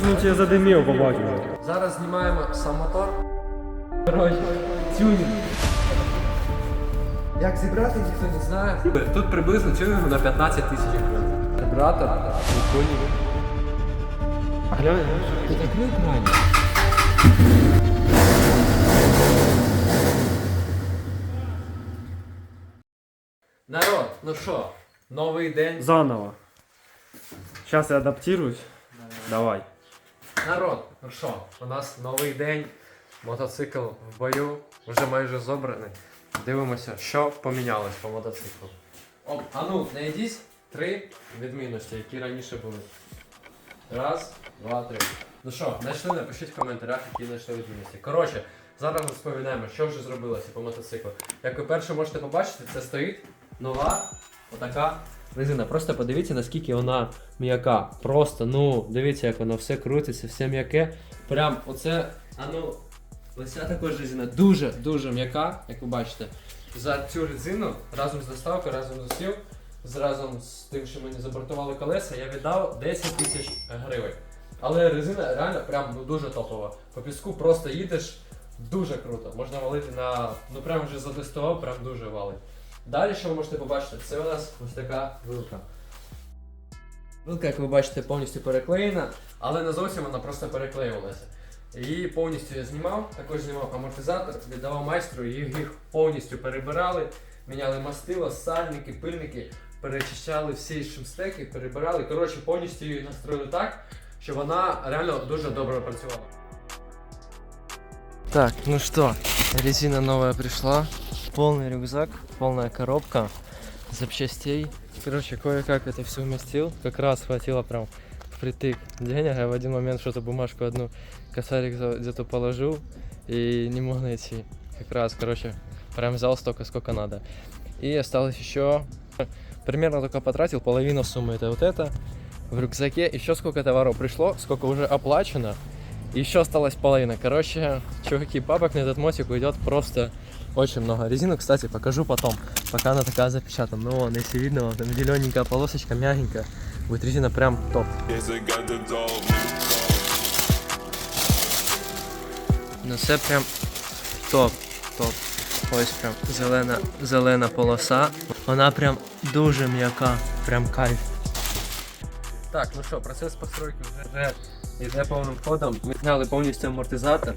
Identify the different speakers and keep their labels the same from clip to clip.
Speaker 1: ж він задимів, побачив.
Speaker 2: Зараз знімаємо сам мотор. Коротше, тюнінг. Як зібрати, ніхто не знає. Тут приблизно тюнінг на 15 тисяч гривень. Вібратор, прикольний.
Speaker 1: Глянь.
Speaker 2: Ти закрив кран? Народ, ну що, новий день.
Speaker 1: Заново. Сейчас я адаптируюсь. Давай.
Speaker 2: Народ, ну що, у нас новий день, мотоцикл в бою, вже майже зобраний. Дивимося, що помінялось по мотоциклу. Оп, а ну, знайдіть три відмінності, які раніше були. Раз, два, три. Ну що, знайшли, напишіть в коментарях, які знайшли відмінності. Коротше, зараз розповідаємо, що вже зробилося по мотоциклу. Як ви перше можете побачити, це стоїть нова отака резина. Просто подивіться, наскільки вона м'яка. Просто, ну, дивіться, як воно все крутиться, все м'яке. Прям оце, а ну, ось ця також резина дуже-дуже м'яка, як ви бачите. За цю резину разом з доставкою, разом з усім, разом з тим, що мені забортували колеса, я віддав 10 тисяч гривень. Але резина реально прям ну, дуже топова. По піску просто їдеш дуже круто. Можна валити на. Ну прям вже затестував, прям дуже валить. Далі, що ви можете побачити, це у нас ось така вилка. Вилка, як ви бачите, повністю переклеєна, але не зовсім вона просто переклеювалася. Її повністю я знімав, також знімав амортизатор, віддавав майстру, їх повністю перебирали, міняли мастило, сальники, пильники, перечищали всі шумстеки, перебирали. Коротше, повністю її настроїли так, що вона реально дуже добре працювала.
Speaker 3: Так, ну что, резина новая пришла, полный рюкзак, полная коробка запчастей. Короче, кое-как это все вместил, как раз хватило прям впритык денег, я в один момент что-то бумажку одну косарик где-то положил и не мог найти. Как раз, короче, прям взял столько, сколько надо. И осталось еще, примерно только потратил половину суммы, это вот это. В рюкзаке еще сколько товаров пришло, сколько уже оплачено, еще осталась половина. Короче, чуваки, бабок на этот мотик уйдет просто очень много. Резину, кстати, покажу потом, пока она такая запечатана. Ну, вон, если видно, вон там зелененькая полосочка, мягенькая. Будет резина прям топ. Ну це прям топ, топ. Ось прям зелена, зелена полоса. Вона прям дуже м'яка, прям кайф.
Speaker 2: Так, ну що, процес постройки вже йде повним ходом. Ми зняли повністю амортизатор.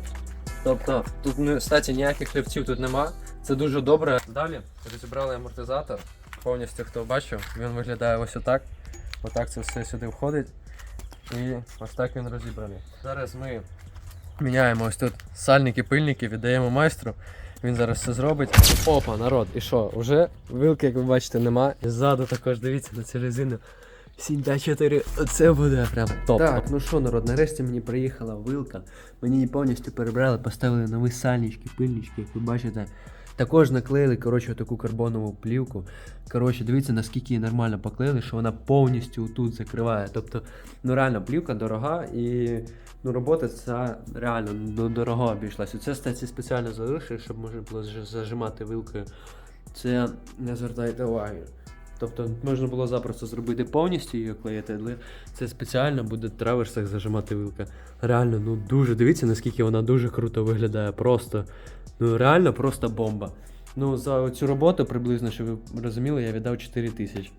Speaker 2: Тобто тут, ну, кстати, ніяких хлібців тут нема. Це дуже добре. Далі розібрали амортизатор. Повністю хто бачив, він виглядає ось отак. Отак це все сюди входить. І ось так він розібраний. Зараз ми міняємо ось тут сальники, пильники, віддаємо майстру. Він зараз все зробить. Опа, народ, і що? Уже вилки, як ви бачите, нема. І ззаду також дивіться на цю резину. 7-4, оце буде прям топ.
Speaker 3: Так, ну що, народ, нарешті мені приїхала вилка. Мені її повністю перебрали, поставили нові сальнички, пильнички, як ви бачите. Також наклеїли коротше, таку карбонову плівку. Коротше, дивіться, наскільки її нормально поклеїли, що вона повністю тут закриває. Тобто, ну реально, плівка дорога і ну, робота ця реально ну, дорого обійшлася. Це стаці спеціально залишили, щоб можна було зажимати вилкою. Це не звертайте уваги. Тобто можна було запросто зробити повністю її клеїти, але це спеціально буде в траверсах зажимати вилка. Реально, ну дуже дивіться, наскільки вона дуже круто виглядає. Просто, ну реально просто бомба. Ну, за цю роботу приблизно, щоб ви розуміли, я віддав 4 тисячі.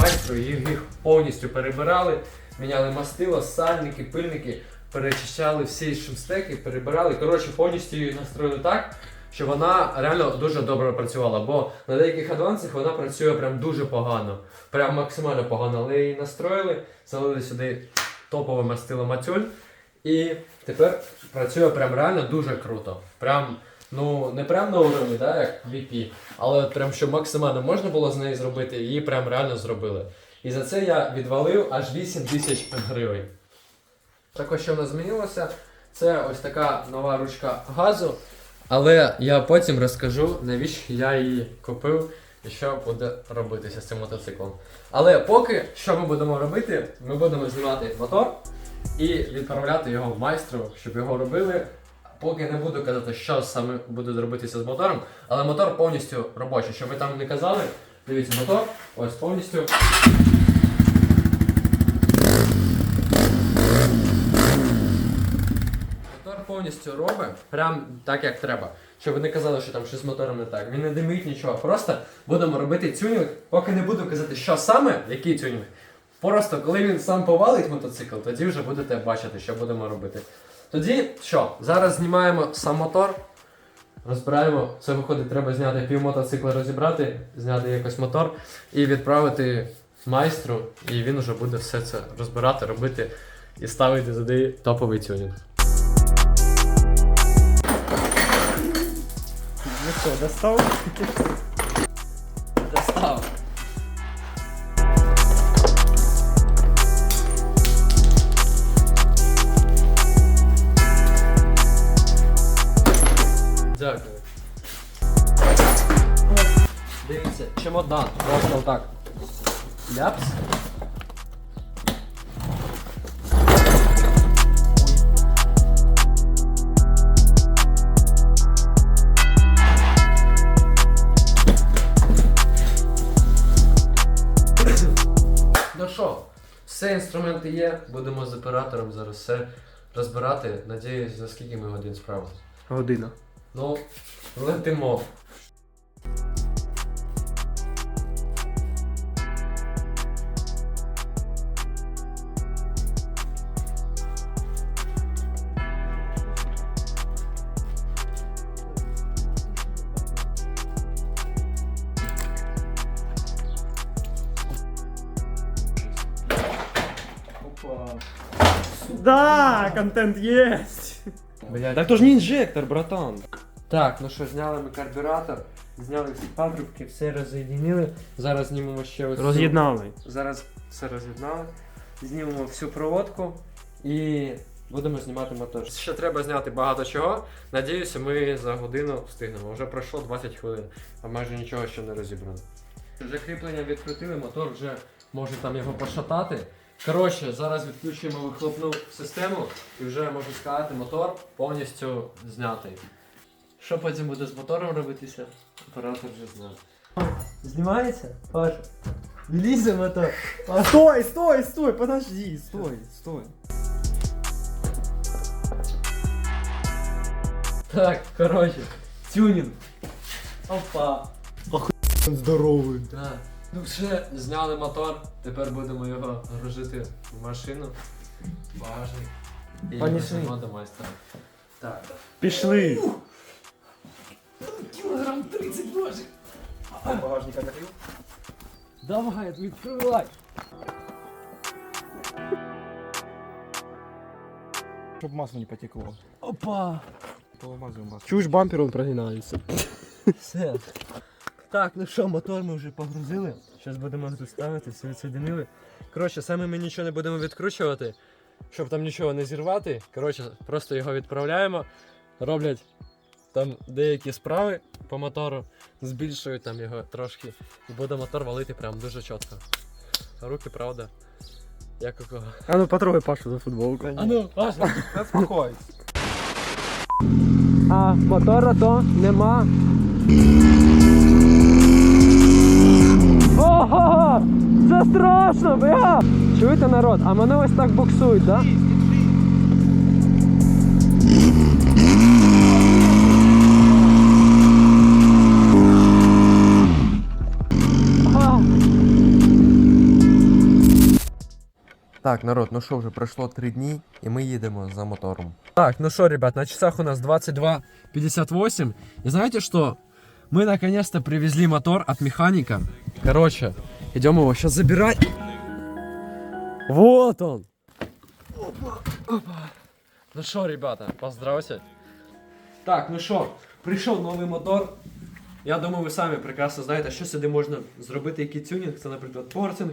Speaker 2: майстру, їх, повністю перебирали, міняли мастило, сальники, пильники, перечищали всі шумстеки, перебирали. Коротше, повністю її настроїли так, що вона реально дуже добре працювала. Бо на деяких адвансах вона працює прям дуже погано, прям максимально погано. Але її настроїли, залили сюди топове мастило матюль. І тепер працює прям реально дуже круто. Прям, ну, не прям на уровні, да, як VP, але прям що максимально можна було з неї зробити, її прям реально зробили. І за це я відвалив аж 8 тисяч гривень. Також що в нас змінилося, це ось така нова ручка газу. Але я потім розкажу, навіщо я її купив і що буде робитися з цим мотоциклом. Але поки що ми будемо робити, ми будемо знімати мотор і відправляти його майстру, щоб його робили. Поки не буду казати, що саме буде робитися з мотором, але мотор повністю робочий. Щоб ви там не казали, дивіться, мотор ось повністю повністю робить, прям так як треба. Щоб ви не казали, що там щось з мотором не так. Він не димить нічого. Просто будемо робити тюнінг, поки не буду казати, що саме, який тюнінг. Просто коли він сам повалить мотоцикл, тоді вже будете бачити, що будемо робити. Тоді що? Зараз знімаємо сам мотор, розбираємо. Це виходить, треба зняти пів мотоцикла, розібрати, зняти якось мотор і відправити майстру, і він вже буде все це розбирати, робити і ставити туди топовий тюнінг.
Speaker 1: Ну що, достав?
Speaker 2: Достав. Дякую. Дивіться, чемодан. Просто отак. Ляпс. Що, все інструменти є, будемо з оператором зараз все розбирати. Надіюсь, за скільки ми годин справимося.
Speaker 1: Година.
Speaker 2: Ну, летимо.
Speaker 1: Да, контент есть.
Speaker 2: Блядь.
Speaker 1: Так то ж не інжектор, братан.
Speaker 2: Так, ну що, зняли ми карбюратор, зняли всі патрубки, все роз'єднили. Зараз знімемо ще ось. цю-
Speaker 1: Роз'єднали.
Speaker 2: Зараз все роз'єднали. Знімемо всю проводку і будемо знімати мотор. Ще треба зняти багато чого. Надіюся, ми за годину встигнемо. Вже пройшло 20 хвилин, а майже нічого ще не розібрано. Вже кріплення відкрутили, мотор вже може там його пошатати. Коротше, зараз відключуємо вихлопну систему і вже можу сказати, мотор повністю знятий. Що потім буде з мотором робитися? Оператор вже знає. Знімається? Паша. Влізе мотор.
Speaker 1: Стой, стой, стой, подожди, стой, стой.
Speaker 2: Так, коротше, тюнінг. Опа.
Speaker 1: Здоровий.
Speaker 2: Так. Ну все, зняли мотор, тепер будемо його гружити в машину. Багажник. І
Speaker 1: Понесли.
Speaker 2: до майстра. Так.
Speaker 1: Пішли.
Speaker 2: Кілограм 30 боже.
Speaker 1: Багажника накрив?
Speaker 2: Давай, відкривай.
Speaker 4: Щоб масло не потекло.
Speaker 2: Опа.
Speaker 4: Повимазуємо масло.
Speaker 1: Чуєш, бампер он прогинається.
Speaker 2: Все. Так, ну що, мотор ми вже погрузили. Зараз будемо тут ставити, все відсоединили. Коротше, саме ми нічого не будемо відкручувати, щоб там нічого не зірвати. Коротше, просто його відправляємо. Роблять там деякі справи по мотору, збільшують там його трошки. І буде мотор валити прям дуже чітко. Руки, правда, як у кого.
Speaker 1: А ну потрогай Пашу за футболку.
Speaker 2: А ну, Паша.
Speaker 4: Заспокойся.
Speaker 2: А мотора то нема. Ого! Це страшно, бля! Чуєте народ? А мене ось так буксують, да?
Speaker 3: Так, народ, ну що вже пройшло три дні, і ми їдемо за мотором.
Speaker 2: Так, ну что, ребят, на часах у нас 22.58. И знаете что? Мы наконец-то привезли мотор от механика. Короче, идем его сейчас забирать. Вот он. Опа, опа. Ну что, ребята, поздравьте. Так, ну що, прийшов новий мотор. Я думаю, ви самі прекрасно знаєте, що сюди можна зробити, який тюнінг. Це, наприклад, портинг,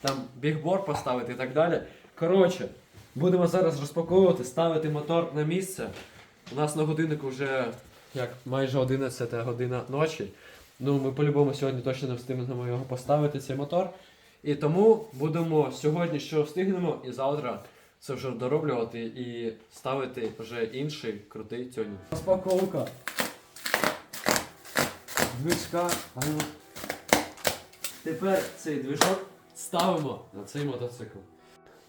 Speaker 2: там бігбор поставити і так далі. Коротше, будемо зараз розпаковувати, ставити мотор на місце. У нас на годиннику вже як майже 11 година ночі. Ну, ми по-любому сьогодні точно не встигнемо його поставити, цей мотор. І тому будемо сьогодні, що встигнемо, і завтра це вже дороблювати і ставити вже інший крутий тюнінг. Розпаковка. Движка. Тепер цей движок ставимо на цей мотоцикл.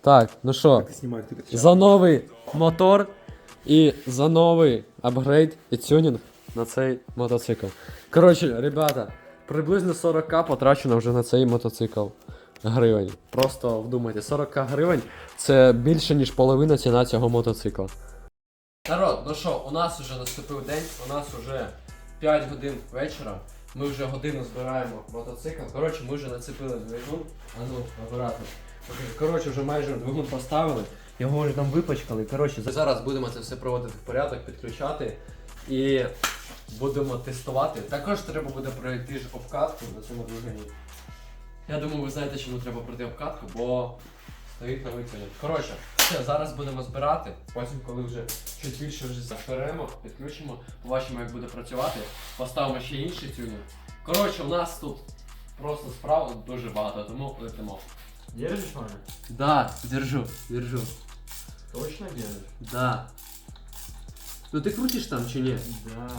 Speaker 2: Так, ну що, за новий мотор і за новий апгрейд і тюнінг на цей мотоцикл. Коротше, ребята, приблизно 40к потрачено вже на цей мотоцикл гривень. Просто вдумайте, 40к гривень це більше, ніж половина ціна цього мотоцикла. Народ, ну що, у нас вже наступив день, у нас вже 5 годин вечора. Ми вже годину збираємо мотоцикл. Коротше, ми вже нацепили двигун. А ну, обратно. Коротше, вже майже двигун поставили. Його вже там випачкали. Коротше, зараз будемо це все проводити в порядок, підключати і будемо тестувати. Також треба буде пройти ж обкатку на цьому двигуні. Я думаю, ви знаєте, чому треба пройти обкатку, бо стоїть новий тюнінг. Коротше, все, зараз будемо збирати. Потім, коли вже чуть більше вже заберемо, підключимо, побачимо, як буде працювати. Поставимо ще інший тюнінг. Коротше, у нас тут просто справ дуже багато, тому летимо.
Speaker 1: Держишь, Маня?
Speaker 2: Да, держу, держу.
Speaker 1: Точно держишь?
Speaker 2: Да. Ну ти крутиш там чи ні?
Speaker 1: Да.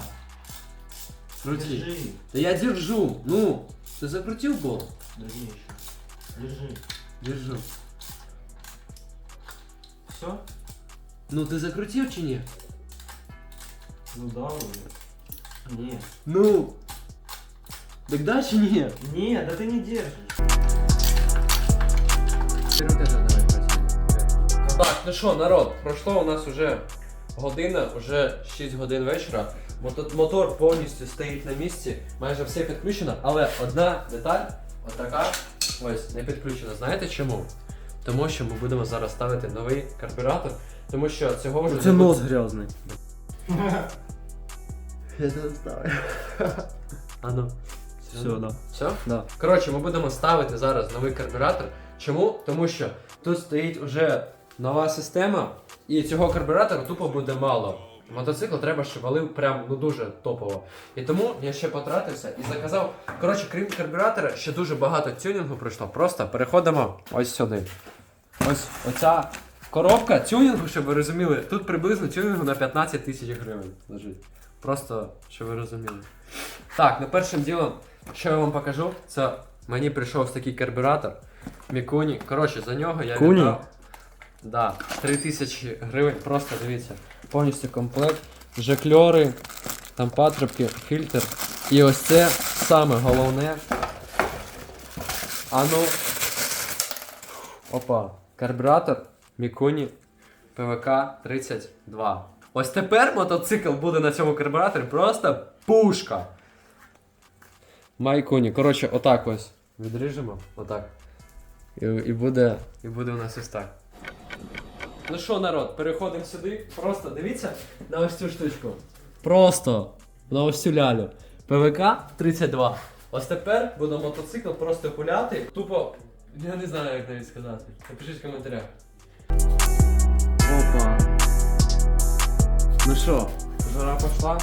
Speaker 2: Крути.
Speaker 1: Держи.
Speaker 2: Да я держу. Ну, ти закрутив бол?
Speaker 1: Держи еще. Держи.
Speaker 2: Держу.
Speaker 1: Все?
Speaker 2: Ну ти закрутив чи ні?
Speaker 1: Ну да, вроде. Не.
Speaker 2: Ну. Так да чи ні?
Speaker 1: Не, да ты не держишь.
Speaker 2: Так, ну що, народ, пройшло у нас уже година, вже 6 годин вечора. Мотор повністю стоїть на місці, майже все підключено, але одна деталь, отака, ось, не підключена. Знаєте чому? Тому що ми будемо зараз ставити новий карбюратор, тому що цього вже
Speaker 1: Це нос грязный.
Speaker 2: Я не ставлю. А ну.
Speaker 1: Все, да.
Speaker 2: Все?
Speaker 1: Да.
Speaker 2: Коротше, ми будемо ставити зараз новий карбюратор. Чому? Тому що тут стоїть уже нова система, і цього карбюратора тупо буде мало. Мотоцикл треба, щоб валив прям ну дуже топово. І тому я ще потратився і заказав. Коротше, крім карбюратора, ще дуже багато тюнінгу пройшло. Просто переходимо ось сюди. Ось оця коробка тюнінгу, щоб ви розуміли, тут приблизно тюнінгу на 15 тисяч гривень лежить. Просто, щоб ви розуміли. Так, ну першим ділом, що я вам покажу, це мені прийшов такий карбюратор. Мікуні. Коротше, за нього я віддав. Да, 3 тисячі гривень, просто дивіться. Повністю комплект. Жекльори, там патрубки, фільтр. І ось це саме головне. А ну. Опа. Карбюратор Мікуні ПВК 32. Ось тепер мотоцикл буде на цьому карбюраторі просто пушка. Майкуні. Коротше, отак ось. Відріжемо. Отак. І, і, буде, і буде у нас ось так. Ну що, народ, переходимо сюди. Просто дивіться на ось цю штучку. Просто на ось цю лялю. ПВК 32. Ось тепер буде мотоцикл просто пуляти. Тупо. Я не знаю, як навіть сказати. Напишіть в коментарях. Опа. Ну що, жара пішла?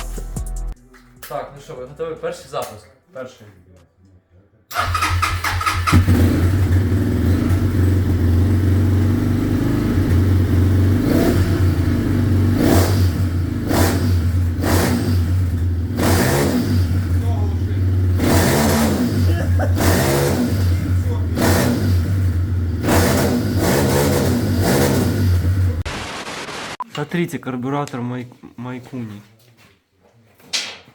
Speaker 2: Так, ну що, ви готові? Перший запуск. Перший.
Speaker 1: Смотрите, карбюратор Май... Майкуни.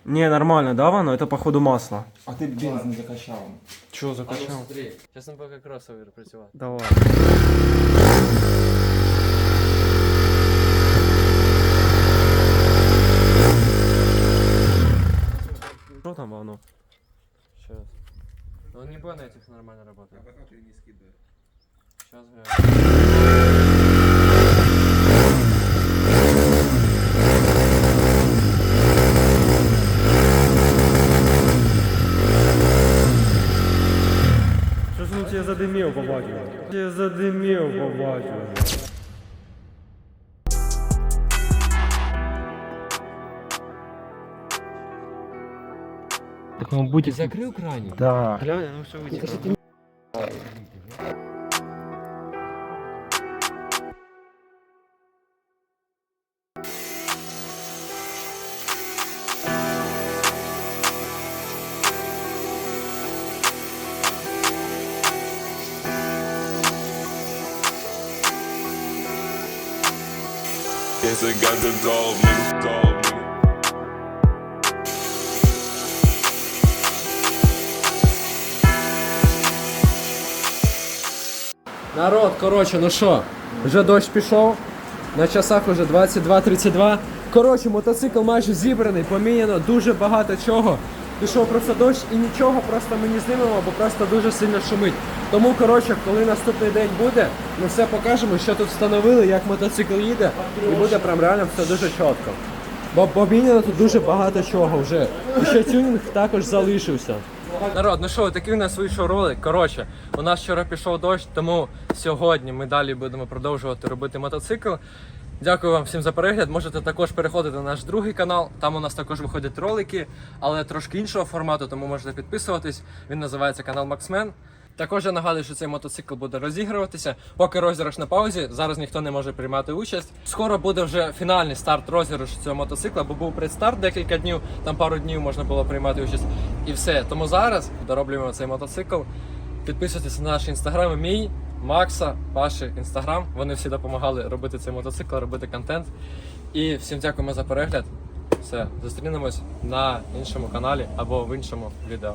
Speaker 1: Не, нормально, да, Вано? Это походу масло.
Speaker 4: А ты бензин закачал.
Speaker 1: Чё,
Speaker 2: А ну
Speaker 1: закачал?
Speaker 2: смотри, зараз нам поки кросовер працювати.
Speaker 1: Давай. Что там оно?
Speaker 2: Сейчас. Ну не будет на этих нормально работает. Сейчас
Speaker 1: Что ж он тебе задымил, побачил? Тебе задымил, побачил. Так он будет...
Speaker 2: Закрыл краник?
Speaker 1: Да. Глянь, ну все вытекло.
Speaker 5: Guess I got the me.
Speaker 2: Народ, коротше, ну що, вже дощ пішов. На часах уже 22.32. Коротше, мотоцикл майже зібраний, поміняно дуже багато чого. Пішов просто дощ і нічого просто ми не знімемо, бо просто дуже сильно шумить. Тому, коротше, коли наступний день буде, ми все покажемо, що тут встановили, як мотоцикл їде, і буде прям реально все дуже чітко. Бо поміняно тут дуже багато чого вже. І ще тюнінг також залишився. Народ, ну що, такий у нас вийшов ролик. Коротше, у нас вчора пішов дощ, тому сьогодні ми далі будемо продовжувати робити мотоцикл. Дякую вам всім за перегляд. Можете також переходити на наш другий канал. Там у нас також виходять ролики, але трошки іншого формату, тому можете підписуватись. Він називається канал Максмен. Також я нагадую, що цей мотоцикл буде розігруватися. Поки розіграш на паузі, зараз ніхто не може приймати участь. Скоро буде вже фінальний старт розіграшу цього мотоцикла, бо був предстарт декілька днів, там пару днів можна було приймати участь. І все. Тому зараз дороблюємо цей мотоцикл. Підписуйтесь на наш інстаграм, мій, Макса, Паші інстаграм. Вони всі допомагали робити цей мотоцикл, робити контент. І всім дякуємо за перегляд. Все, зустрінемось на іншому каналі або в іншому відео.